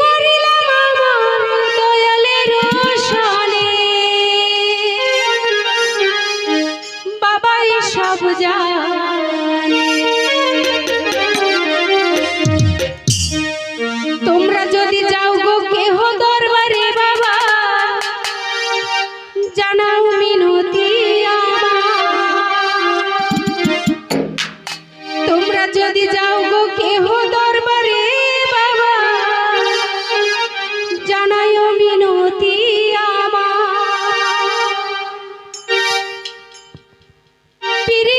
করিলাম দয়ালের সনে বাবাই সব জানে। প্রীতি